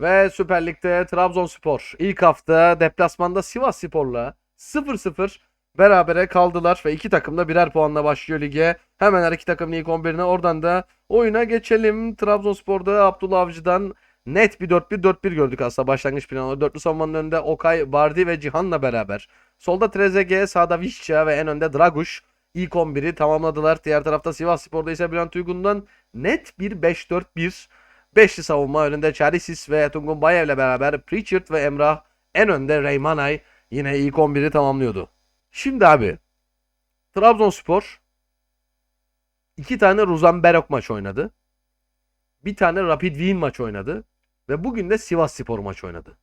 Ve Süper Lig'de Trabzonspor ilk hafta deplasmanda Sivas Spor'la 0-0 berabere kaldılar ve iki takım da birer puanla başlıyor lige. Hemen her iki takımın ilk 11'ine oradan da oyuna geçelim. Trabzonspor'da Abdullah Avcı'dan net bir 4-1 4-1 gördük aslında başlangıç planında. Dörtlü savunmanın önünde Okay, Bardi ve Cihan'la beraber. Solda Trezeguet, sağda Vişça ve en önde Draguş. İlk 11'i tamamladılar. Diğer tarafta Sivas Spor'da ise Bülent Uygun'dan net bir 5-4-1 Beşli savunma önünde Charisis ve Tungun Bayev'le beraber Pritchard ve Emrah en önde Reymanay yine ilk 11'i tamamlıyordu. Şimdi abi Trabzonspor iki tane Ruzan Berok maç oynadı. Bir tane Rapid Wien maç oynadı. Ve bugün de Sivas Spor maç oynadı.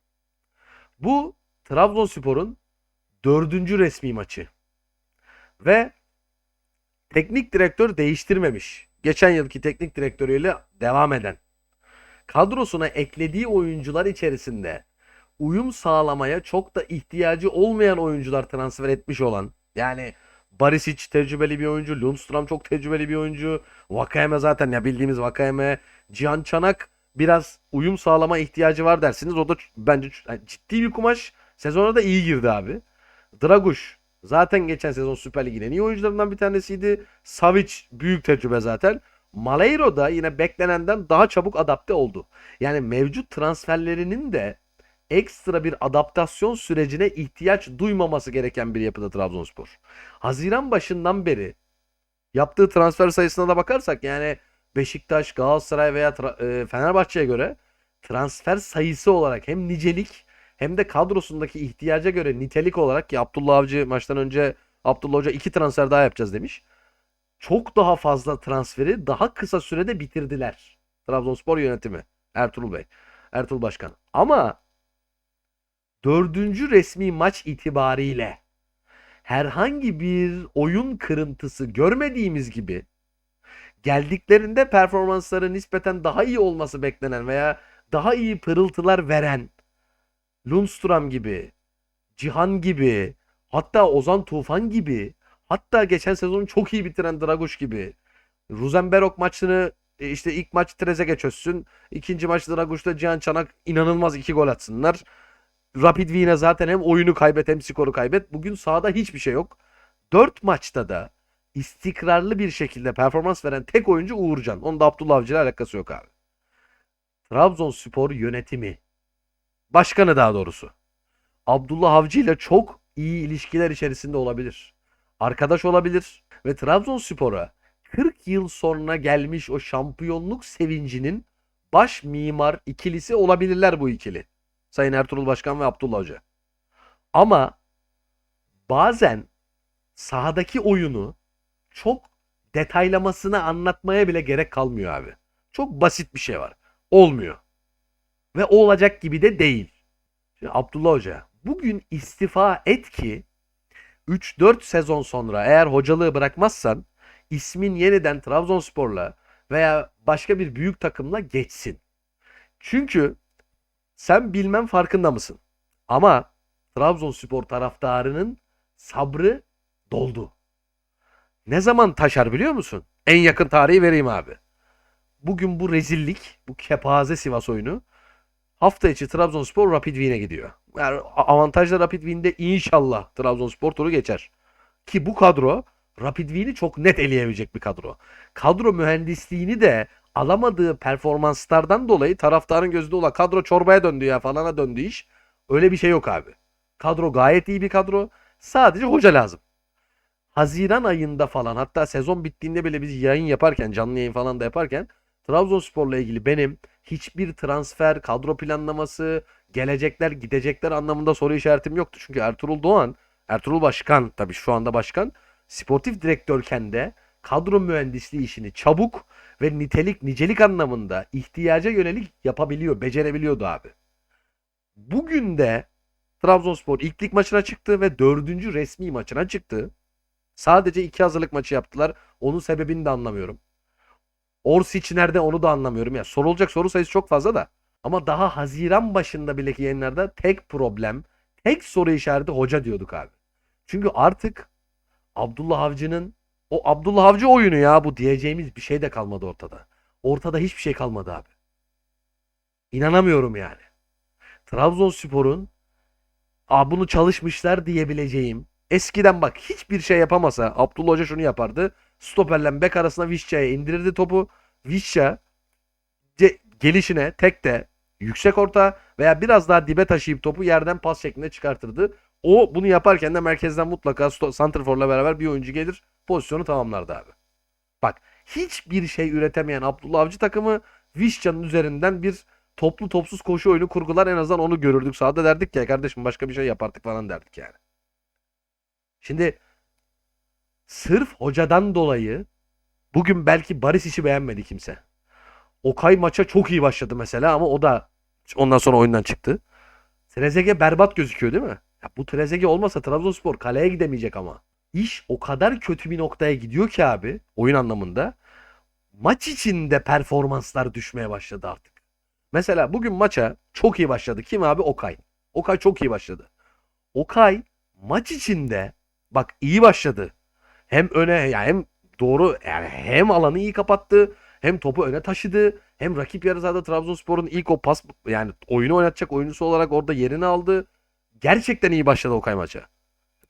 Bu Trabzonspor'un dördüncü resmi maçı. Ve teknik direktör değiştirmemiş. Geçen yılki teknik direktörüyle devam eden kadrosuna eklediği oyuncular içerisinde uyum sağlamaya çok da ihtiyacı olmayan oyuncular transfer etmiş olan yani Barisic tecrübeli bir oyuncu, Lundstram çok tecrübeli bir oyuncu, Vakayeme zaten ya bildiğimiz Vakayeme, Cihan Çanak biraz uyum sağlama ihtiyacı var dersiniz. O da bence ciddi bir kumaş. Sezona da iyi girdi abi. Draguş zaten geçen sezon Süper Lig'in en iyi oyuncularından bir tanesiydi. Savic büyük tecrübe zaten. Maleiro da yine beklenenden daha çabuk adapte oldu. Yani mevcut transferlerinin de ekstra bir adaptasyon sürecine ihtiyaç duymaması gereken bir yapıda Trabzonspor. Haziran başından beri yaptığı transfer sayısına da bakarsak yani Beşiktaş, Galatasaray veya e, Fenerbahçe'ye göre transfer sayısı olarak hem nicelik hem de kadrosundaki ihtiyaca göre nitelik olarak ki Abdullah Avcı maçtan önce Abdullah Hoca iki transfer daha yapacağız demiş çok daha fazla transferi daha kısa sürede bitirdiler. Trabzonspor yönetimi. Ertuğrul Bey. Ertuğrul Başkan. Ama dördüncü resmi maç itibariyle herhangi bir oyun kırıntısı görmediğimiz gibi geldiklerinde performansları nispeten daha iyi olması beklenen veya daha iyi pırıltılar veren Lundstram gibi, Cihan gibi, hatta Ozan Tufan gibi Hatta geçen sezonu çok iyi bitiren Draguş gibi. Ruzenberok maçını e, işte ilk maç Trezeguet çözsün. ikinci maç Draguş'ta Cihan Çanak inanılmaz iki gol atsınlar. Rapid Wien'e zaten hem oyunu kaybet hem skoru kaybet. Bugün sahada hiçbir şey yok. 4 maçta da istikrarlı bir şekilde performans veren tek oyuncu Uğurcan. Onun da Abdullah Avcı ile alakası yok abi. Trabzonspor yönetimi. Başkanı daha doğrusu. Abdullah Avcı ile çok iyi ilişkiler içerisinde olabilir arkadaş olabilir ve Trabzonspor'a 40 yıl sonra gelmiş o şampiyonluk sevincinin baş mimar ikilisi olabilirler bu ikili. Sayın Ertuğrul Başkan ve Abdullah Hoca. Ama bazen sahadaki oyunu çok detaylamasını anlatmaya bile gerek kalmıyor abi. Çok basit bir şey var. Olmuyor. Ve olacak gibi de değil. Şimdi Abdullah Hoca bugün istifa et ki 3-4 sezon sonra eğer hocalığı bırakmazsan ismin yeniden Trabzonspor'la veya başka bir büyük takımla geçsin. Çünkü sen bilmem farkında mısın? Ama Trabzonspor taraftarının sabrı doldu. Ne zaman taşar biliyor musun? En yakın tarihi vereyim abi. Bugün bu rezillik, bu kepaze Sivas oyunu hafta içi Trabzonspor Rapid Wien'e gidiyor. Yani avantajla Rapid Wien'de inşallah Trabzonspor turu geçer. Ki bu kadro Rapid Wien'i çok net eleyebilecek bir kadro. Kadro mühendisliğini de alamadığı performanslardan dolayı taraftarın gözünde olan kadro çorbaya döndü ya falana döndü iş. Öyle bir şey yok abi. Kadro gayet iyi bir kadro. Sadece hoca lazım. Haziran ayında falan hatta sezon bittiğinde bile biz yayın yaparken canlı yayın falan da yaparken Trabzonspor'la ilgili benim hiçbir transfer, kadro planlaması, gelecekler, gidecekler anlamında soru işaretim yoktu. Çünkü Ertuğrul Doğan, Ertuğrul Başkan tabii şu anda başkan, sportif direktörken de kadro mühendisliği işini çabuk ve nitelik, nicelik anlamında ihtiyaca yönelik yapabiliyor, becerebiliyordu abi. Bugün de Trabzonspor ilk lig maçına çıktı ve dördüncü resmi maçına çıktı. Sadece iki hazırlık maçı yaptılar. Onun sebebini de anlamıyorum. Orsic nerede onu da anlamıyorum. Ya sorulacak soru sayısı çok fazla da. Ama daha Haziran başında bile yayınlarda tek problem, tek soru işareti hoca diyorduk abi. Çünkü artık Abdullah Avcı'nın o Abdullah Avcı oyunu ya bu diyeceğimiz bir şey de kalmadı ortada. Ortada hiçbir şey kalmadı abi. İnanamıyorum yani. Trabzonspor'un Aa, bunu çalışmışlar diyebileceğim. Eskiden bak hiçbir şey yapamasa Abdullah Hoca şunu yapardı. Stoperle bek arasına Vişça'ya indirirdi topu. Vişça gelişine tekte yüksek orta veya biraz daha dibe taşıyıp topu yerden pas şeklinde çıkartırdı. O bunu yaparken de merkezden mutlaka santrforla beraber bir oyuncu gelir pozisyonu tamamlardı abi. Bak hiçbir şey üretemeyen Abdullah Avcı takımı Vişça'nın üzerinden bir toplu topsuz koşu oyunu kurgular en azından onu görürdük sahada derdik "Ya kardeşim başka bir şey yapardık falan derdik yani. Şimdi sırf hocadan dolayı bugün belki Baris işi beğenmedi kimse. Okay maça çok iyi başladı mesela ama o da ondan sonra oyundan çıktı. Trezeguet berbat gözüküyor değil mi? Ya bu Trezeguet olmasa Trabzonspor kaleye gidemeyecek ama. İş o kadar kötü bir noktaya gidiyor ki abi oyun anlamında. Maç içinde performanslar düşmeye başladı artık. Mesela bugün maça çok iyi başladı. Kim abi? Okay. Okay çok iyi başladı. Okay maç içinde bak iyi başladı. Hem öne yani hem doğru yani hem alanı iyi kapattı hem topu öne taşıdı hem rakip yarı Trabzonspor'un ilk o pas yani oyunu oynatacak oyuncusu olarak orada yerini aldı. Gerçekten iyi başladı Okay maça.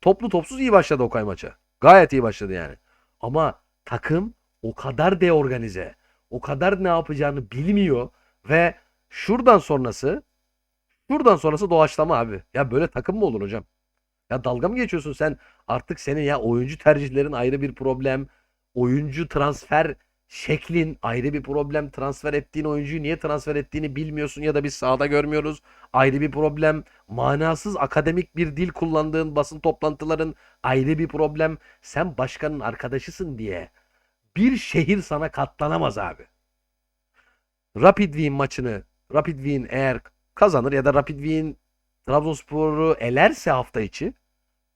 Toplu topsuz iyi başladı Okay maça. Gayet iyi başladı yani. Ama takım o kadar deorganize, o kadar ne yapacağını bilmiyor ve şuradan sonrası şuradan sonrası doğaçlama abi. Ya böyle takım mı olur hocam? Ya dalga mı geçiyorsun sen? Artık senin ya oyuncu tercihlerin ayrı bir problem. Oyuncu transfer şeklin ayrı bir problem. Transfer ettiğin oyuncuyu niye transfer ettiğini bilmiyorsun ya da biz sahada görmüyoruz. Ayrı bir problem. Manasız akademik bir dil kullandığın basın toplantıların ayrı bir problem. Sen başkanın arkadaşısın diye bir şehir sana katlanamaz abi. Rapid Wien maçını Rapid Wien eğer kazanır ya da Rapid Wien Trabzonspor'u elerse hafta içi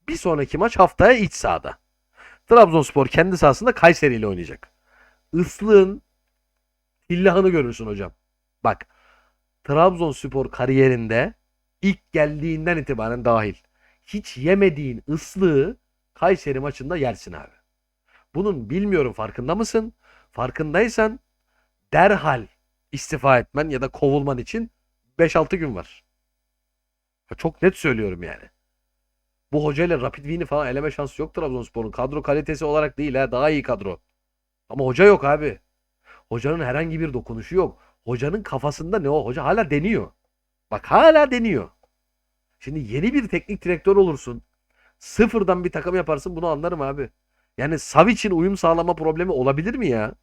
bir sonraki maç haftaya iç sahada. Trabzonspor kendi sahasında Kayseri ile oynayacak. Islığın illahını görürsün hocam. Bak Trabzonspor kariyerinde ilk geldiğinden itibaren dahil hiç yemediğin ıslığı Kayseri maçında yersin abi. Bunun bilmiyorum farkında mısın? Farkındaysan derhal istifa etmen ya da kovulman için 5-6 gün var. Çok net söylüyorum yani. Bu hocayla Rapid Wien'i falan eleme şansı yok Trabzonspor'un. Kadro kalitesi olarak değil ha daha iyi kadro. Ama hoca yok abi. Hocanın herhangi bir dokunuşu yok. Hocanın kafasında ne o? Hoca hala deniyor. Bak hala deniyor. Şimdi yeni bir teknik direktör olursun. Sıfırdan bir takım yaparsın bunu anlarım abi. Yani Savic'in uyum sağlama problemi olabilir mi ya?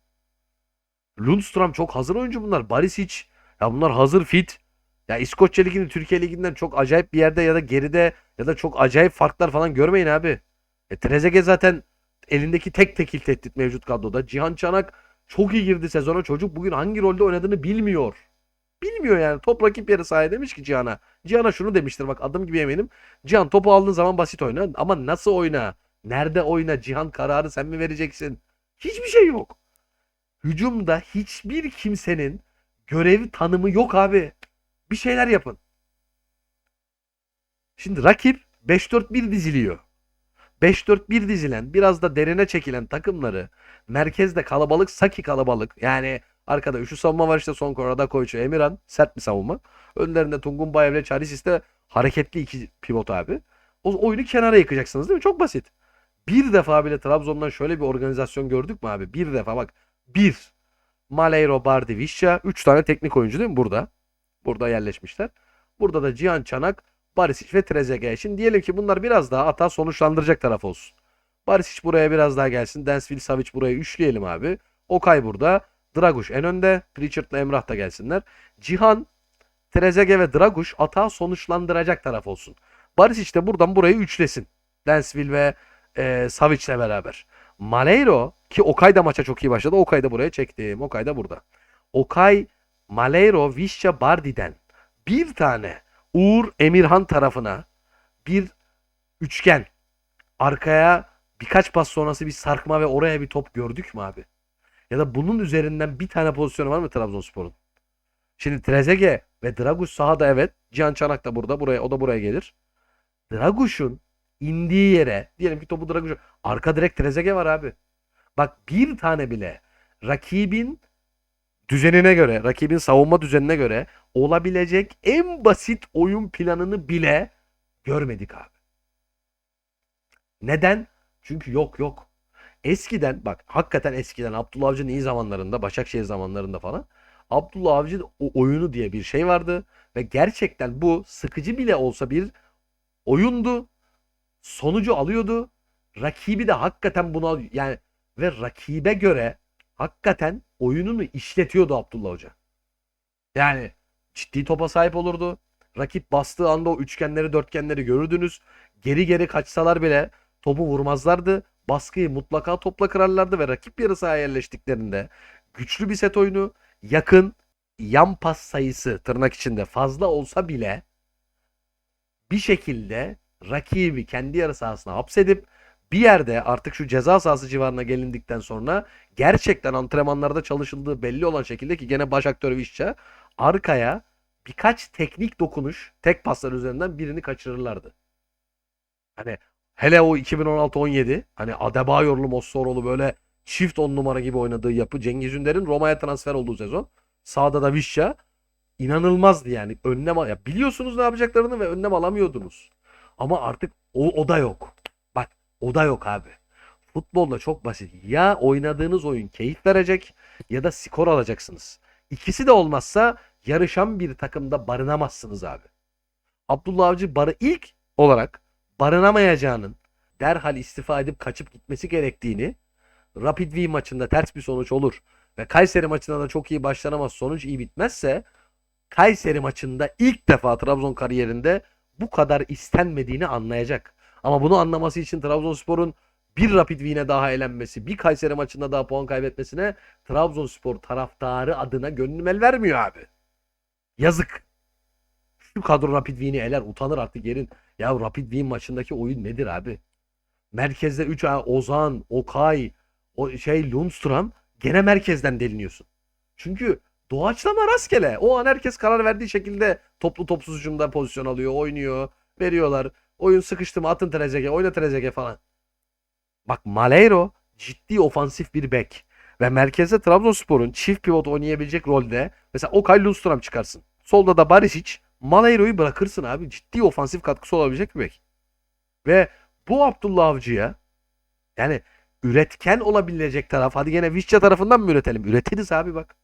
Lundstram çok hazır oyuncu bunlar. Barisic ya bunlar hazır fit. Ya İskoçya Ligi'ni Türkiye Ligi'nden çok acayip bir yerde ya da geride ya da çok acayip farklar falan görmeyin abi. E Trezeguet zaten elindeki tek tekil tehdit mevcut kadroda. Cihan Çanak çok iyi girdi sezona. Çocuk bugün hangi rolde oynadığını bilmiyor. Bilmiyor yani. Top rakip yarı sahaya demiş ki Cihan'a. Cihan'a şunu demiştir bak adım gibi eminim. Cihan topu aldığın zaman basit oyna. Ama nasıl oyna? Nerede oyna? Cihan kararı sen mi vereceksin? Hiçbir şey yok. Hücumda hiçbir kimsenin görev tanımı yok abi. Bir şeyler yapın. Şimdi rakip 5-4-1 diziliyor. 5-4-1 dizilen biraz da derine çekilen takımları merkezde kalabalık Saki kalabalık yani arkada üçlü savunma var işte son korada Koyçu Emirhan sert bir savunma. Önlerinde Tungun Bayevle Çarisis de hareketli iki pivot abi. O oyunu kenara yıkacaksınız değil mi? Çok basit. Bir defa bile Trabzon'dan şöyle bir organizasyon gördük mü abi? Bir defa bak. Bir. Maleyro, Bardi, Vişça. Üç tane teknik oyuncu değil mi burada? Burada yerleşmişler. Burada da Cihan Çanak, Barisic ve Trezeguet. Şimdi diyelim ki bunlar biraz daha hata sonuçlandıracak taraf olsun. Barisic buraya biraz daha gelsin. Densville, Savic buraya üçleyelim abi. Okay burada. Draguş en önde. Pritchard'la Emrah da gelsinler. Cihan, Trezeguet ve Draguş hata sonuçlandıracak taraf olsun. Barisic de buradan burayı üçlesin. Densville ve e, Savic'le beraber. Maleyro ki Okay da maça çok iyi başladı. Okay da buraya çektim. Okay da burada. Okay, Maleyro, Vişça, Bardi'den bir tane Uğur Emirhan tarafına bir üçgen arkaya birkaç pas sonrası bir sarkma ve oraya bir top gördük mü abi? Ya da bunun üzerinden bir tane pozisyonu var mı Trabzonspor'un? Şimdi Trezeguet ve Draguş sahada evet. Cihan Çanak da burada. Buraya, o da buraya gelir. Draguş'un indiği yere diyelim ki topu Draguş arka direkt Trezeguet var abi. Bak bir tane bile rakibin düzenine göre, rakibin savunma düzenine göre olabilecek en basit oyun planını bile görmedik abi. Neden? Çünkü yok yok. Eskiden bak hakikaten eskiden Abdullah Avcı'nın iyi zamanlarında, Başakşehir zamanlarında falan Abdullah Avcı oyunu diye bir şey vardı ve gerçekten bu sıkıcı bile olsa bir oyundu. Sonucu alıyordu. Rakibi de hakikaten buna yani ve rakibe göre hakikaten oyununu işletiyordu Abdullah Hoca. Yani ciddi topa sahip olurdu. Rakip bastığı anda o üçgenleri, dörtgenleri görürdünüz. Geri geri kaçsalar bile topu vurmazlardı. Baskıyı mutlaka topla kırarlardı ve rakip yarı sahaya yerleştiklerinde güçlü bir set oyunu, yakın, yan pas sayısı tırnak içinde fazla olsa bile bir şekilde rakibi kendi yarı sahasına hapsedip bir yerde artık şu ceza sahası civarına gelindikten sonra gerçekten antrenmanlarda çalışıldığı belli olan şekilde ki gene baş aktörü Vişça arkaya birkaç teknik dokunuş tek paslar üzerinden birini kaçırırlardı. Hani hele o 2016-17 hani Adebayor'lu Mossoroğlu böyle çift on numara gibi oynadığı yapı Cengiz Ünder'in Roma'ya transfer olduğu sezon. Sağda da Vişça inanılmazdı yani. Önlem ya biliyorsunuz ne yapacaklarını ve önlem alamıyordunuz. Ama artık o, o da yok. O da yok abi. Futbolda çok basit. Ya oynadığınız oyun keyif verecek ya da skor alacaksınız. İkisi de olmazsa yarışan bir takımda barınamazsınız abi. Abdullah Avcı barı ilk olarak barınamayacağının derhal istifa edip kaçıp gitmesi gerektiğini Rapid V maçında ters bir sonuç olur ve Kayseri maçında da çok iyi başlanamaz sonuç iyi bitmezse Kayseri maçında ilk defa Trabzon kariyerinde bu kadar istenmediğini anlayacak. Ama bunu anlaması için Trabzonspor'un bir Rapid Wien'e daha elenmesi, bir Kayseri maçında daha puan kaybetmesine Trabzonspor taraftarı adına gönlüm el vermiyor abi. Yazık. Şu kadro Rapid Wien'i eler utanır artık yerin. Ya Rapid Wien maçındaki oyun nedir abi? Merkezde 3 Ozan, Okay, o şey Lundstram gene merkezden deliniyorsun. Çünkü doğaçlama rastgele. O an herkes karar verdiği şekilde toplu topsuz hücumda pozisyon alıyor, oynuyor, veriyorlar. Oyun sıkıştı mı atın Trezeguet, oyna Trezeguet falan. Bak Malheiro ciddi ofansif bir bek. Ve merkezde Trabzonspor'un çift pivot oynayabilecek rolde mesela Okay Lundstram çıkarsın. Solda da Barisic, Malheiro'yu bırakırsın abi. Ciddi ofansif katkısı olabilecek bir bek. Ve bu Abdullah Avcı'ya yani üretken olabilecek taraf. Hadi gene Vişça tarafından mı üretelim? Üretiriz abi bak.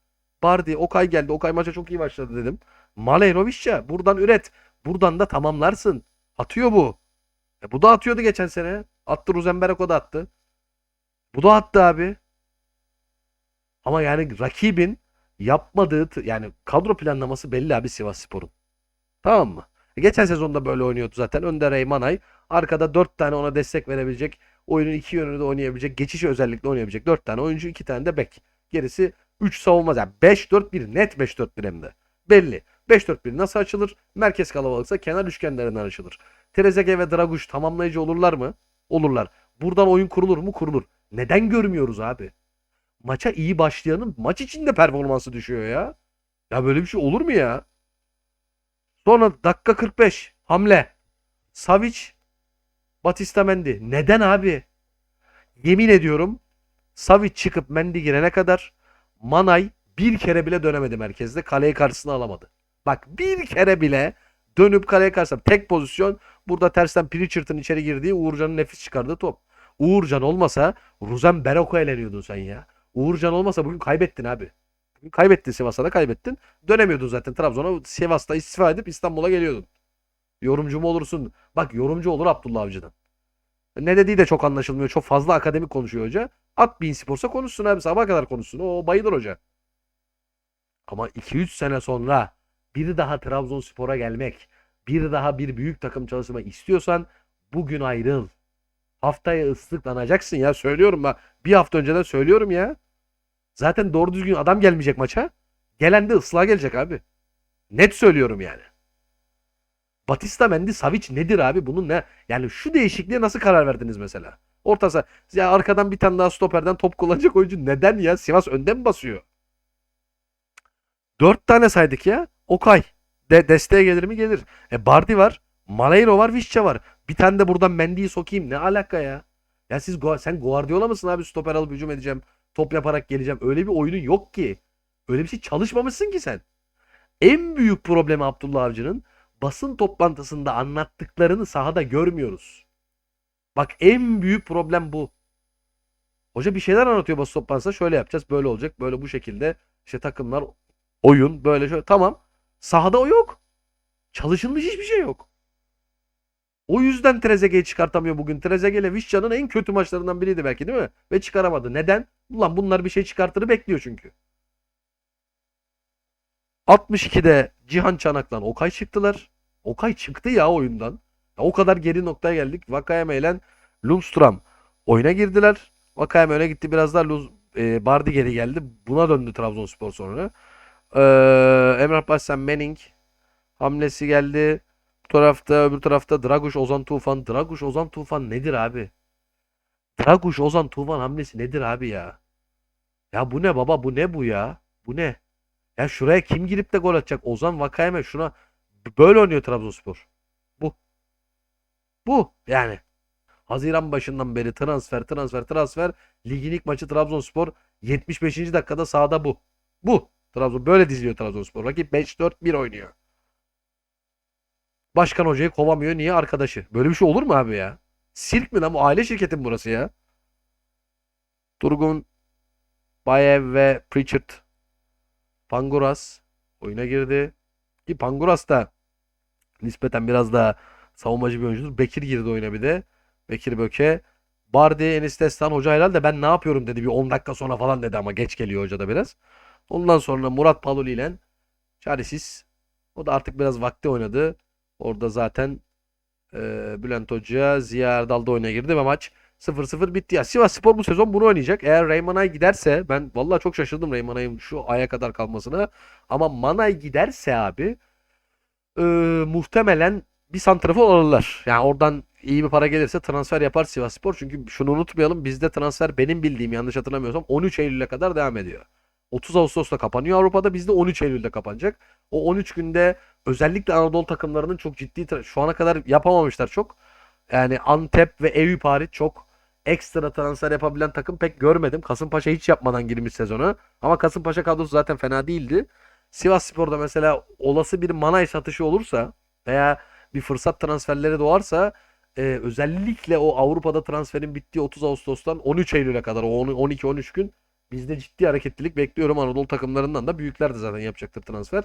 Bardi, Okay geldi. Okay maça çok iyi başladı dedim. Malheiro Vişça. Buradan üret. Buradan da tamamlarsın. Atıyor bu. E bu da atıyordu geçen sene. Attı Ruzenberg o da attı. Bu da attı abi. Ama yani rakibin yapmadığı yani kadro planlaması belli abi Sivasspor'un. Tamam mı? E geçen sezonda böyle oynuyordu zaten. Önde Reymanay. Arkada 4 tane ona destek verebilecek. Oyunun iki yönünü de oynayabilecek. Geçişi özellikle oynayabilecek. 4 tane oyuncu 2 tane de bek. Gerisi 3 savunma. Yani 5-4-1 net 5-4-1 hem de. Belli. 5-4-1 nasıl açılır? Merkez kalabalıksa kenar üçgenlerinden açılır. Trezeguet ve Draguş tamamlayıcı olurlar mı? Olurlar. Buradan oyun kurulur mu? Kurulur. Neden görmüyoruz abi? Maça iyi başlayanın maç içinde performansı düşüyor ya. Ya böyle bir şey olur mu ya? Sonra dakika 45 hamle. Savic Batista Mendy. Neden abi? Yemin ediyorum Savic çıkıp Mendy girene kadar Manay bir kere bile dönemedi merkezde. Kaleyi karşısına alamadı. Bak bir kere bile dönüp kaleye karşısına tek pozisyon burada tersten Pritchard'ın içeri girdiği Uğurcan'ın nefis çıkardığı top. Uğurcan olmasa Ruzen Beroko eleniyordun sen ya. Uğurcan olmasa bugün kaybettin abi. Bugün kaybettin Sivas'a da kaybettin. Dönemiyordun zaten Trabzon'a. Sivas'ta istifa edip İstanbul'a geliyordun. Yorumcu mu olursun? Bak yorumcu olur Abdullah Avcı'dan. Ne dediği de çok anlaşılmıyor. Çok fazla akademik konuşuyor hoca. At Bein Spor'sa konuşsun abi. Sabah kadar konuşsun. O bayılır hoca. Ama 2-3 sene sonra bir daha Trabzonspor'a gelmek, bir daha bir büyük takım çalışmak istiyorsan bugün ayrıl. Haftaya ıslıklanacaksın ya. Söylüyorum bak. Bir hafta önceden söylüyorum ya. Zaten doğru düzgün adam gelmeyecek maça. Gelen de ıslığa gelecek abi. Net söylüyorum yani. Batista Mendy Savic nedir abi? Bunun ne? Yani şu değişikliğe nasıl karar verdiniz mesela? Orta. Ya arkadan bir tane daha stoperden top kullanacak oyuncu neden ya? Sivas önde mi basıyor? Dört tane saydık ya. Okay. De desteğe gelir mi? Gelir. E Bardi var. Malheiro var. Vişça var. Bir tane de buradan Mendy'yi sokayım. Ne alaka ya? Ya siz sen Guardiola mısın abi? Stoper alıp hücum edeceğim. Top yaparak geleceğim. Öyle bir oyunun yok ki. Öyle bir şey çalışmamışsın ki sen. En büyük problemi Abdullah Avcı'nın basın toplantısında anlattıklarını sahada görmüyoruz. Bak en büyük problem bu. Hoca bir şeyler anlatıyor basın toplantısında şöyle yapacağız böyle olacak böyle bu şekilde işte takımlar oyun böyle şöyle tamam. Sahada o yok. Çalışılmış hiçbir şey yok. O yüzden Trezeguet'i çıkartamıyor bugün. Trezeguet ile Vişcan'ın en kötü maçlarından biriydi belki değil mi? Ve çıkaramadı. Neden? Ulan bunlar bir şey çıkartırı bekliyor çünkü. 62'de Cihan Çanak'la Okay çıktılar. Okay çıktı ya oyundan. Ya o kadar geri noktaya geldik. Vakayeme ile Lundstram oyuna girdiler. Vakayeme öne gitti. Biraz daha Luz, e, Bardi geri geldi. Buna döndü Trabzonspor sonra. Ee, Emrah Başsan Manning hamlesi geldi. Bu tarafta öbür tarafta Draguş Ozan Tufan. Draguş Ozan Tufan nedir abi? Draguş Ozan Tufan hamlesi nedir abi ya? Ya bu ne baba bu ne bu ya? Bu ne? Ya şuraya kim girip de gol atacak? Ozan Vakayeme şuna böyle oynuyor Trabzonspor. Bu. Bu yani. Haziran başından beri transfer transfer transfer ligin ilk maçı Trabzonspor 75. dakikada sahada bu. Bu. Trabzon böyle diziliyor Trabzonspor. Rakip 5-4-1 oynuyor. Başkan hocayı kovamıyor. Niye? Arkadaşı. Böyle bir şey olur mu abi ya? Sirk mi lan bu? Aile şirketi mi burası ya? Durgun, Bayev ve Pritchard. Panguras oyuna girdi. Ki Panguras da nispeten biraz daha savunmacı bir oyuncudur. Bekir girdi oyuna bir de. Bekir Böke. Bardi, Enis Destan hoca herhalde ben ne yapıyorum dedi. Bir 10 dakika sonra falan dedi ama geç geliyor hoca da biraz. Ondan sonra Murat Paluli ile çaresiz. O da artık biraz vakti oynadı. Orada zaten e, Bülent Hoca Ziya Erdal da oyuna girdi ve maç 0-0 bitti. Ya Sivas Spor bu sezon bunu oynayacak. Eğer Ray Manay giderse ben vallahi çok şaşırdım Ray Manay'ın şu aya kadar kalmasına. Ama Manay giderse abi e, muhtemelen bir santrafor alırlar. Yani oradan iyi bir para gelirse transfer yapar Sivas Spor. Çünkü şunu unutmayalım bizde transfer benim bildiğim yanlış hatırlamıyorsam 13 Eylül'e kadar devam ediyor. 30 Ağustos'ta kapanıyor Avrupa'da bizde 13 Eylül'de kapanacak. O 13 günde özellikle Anadolu takımlarının çok ciddi şu ana kadar yapamamışlar çok. Yani Antep ve Eyüp hariç çok ekstra transfer yapabilen takım pek görmedim. Kasımpaşa hiç yapmadan girmiş sezona. Ama Kasımpaşa kadrosu zaten fena değildi. Sivas Spor'da mesela olası bir Manay satışı olursa veya bir fırsat transferleri doğarsa e, özellikle o Avrupa'da transferin bittiği 30 Ağustos'tan 13 Eylül'e kadar o 12-13 gün bizde ciddi hareketlilik bekliyorum. Anadolu takımlarından da büyükler de zaten yapacaktır transfer.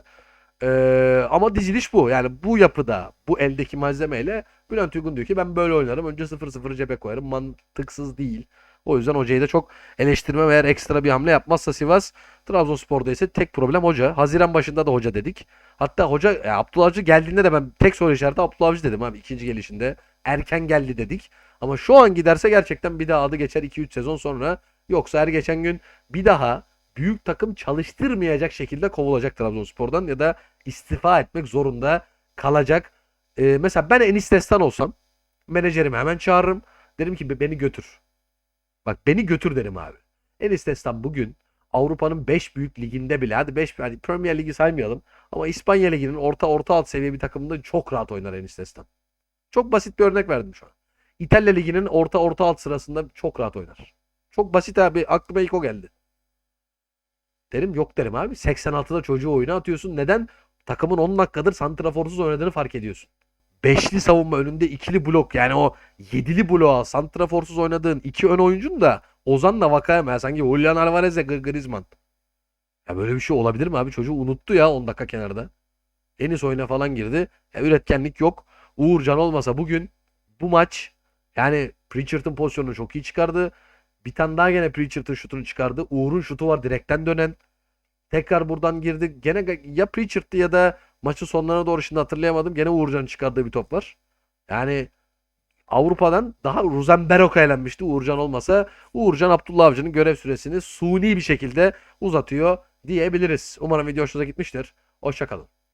Ee, ama diziliş bu. Yani bu yapıda, bu eldeki malzemeyle Bülent Uygun diyor ki ben böyle oynarım. Önce 0-0 cebe koyarım. Mantıksız değil. O yüzden hocayı da çok eleştirmem. Eğer ekstra bir hamle yapmazsa Sivas, Trabzonspor'da ise tek problem hoca. Haziran başında da hoca dedik. Hatta hoca ya Abdullah Avcı geldiğinde de ben tek soru işareti Abdullah Avcı dedim abi ikinci gelişinde. Erken geldi dedik. Ama şu an giderse gerçekten bir daha adı geçer 2-3 sezon sonra. Yoksa her geçen gün bir daha büyük takım çalıştırmayacak şekilde kovulacak Trabzonspor'dan ya da istifa etmek zorunda kalacak. Ee, mesela ben Enis Destan olsam menajerimi hemen çağırırım. Derim ki beni götür. Bak beni götür derim abi. Enis Destan bugün Avrupa'nın 5 büyük liginde bile hadi 5 hadi Premier Ligi saymayalım ama İspanya Ligi'nin orta orta alt seviye bir takımında çok rahat oynar Enis Destan. Çok basit bir örnek verdim şu an. İtalya Ligi'nin orta orta alt sırasında çok rahat oynar. Çok basit abi aklıma ilk o geldi. Derim yok derim abi. 86'da çocuğu oyuna atıyorsun. Neden? Takımın 10 dakikadır santraforsuz oynadığını fark ediyorsun. Beşli savunma önünde ikili blok yani o yedili bloğa santraforsuz oynadığın iki ön oyuncun da Ozan'la Vakayeme ya sanki Julian Alvarez'e Griezmann. Ya böyle bir şey olabilir mi abi? Çocuğu unuttu ya 10 dakika kenarda. Enis oyuna falan girdi. Ya üretkenlik yok. Uğurcan olmasa bugün bu maç yani Pritchard'ın pozisyonunu çok iyi çıkardı. Bir tane daha gene Pritchard'ın şutunu çıkardı. Uğur'un şutu var direkten dönen. Tekrar buradan girdi. Gene ya Pritchard'tı ya da maçın sonlarına doğru şimdi hatırlayamadım. Gene Uğurcan'ın çıkardığı bir top var. Yani Avrupa'dan daha Rosenberg'a elenmişti Uğurcan olmasa. Uğurcan Abdullah Avcı'nın görev süresini suni bir şekilde uzatıyor diyebiliriz. Umarım video hoşunuza gitmiştir. Hoşçakalın.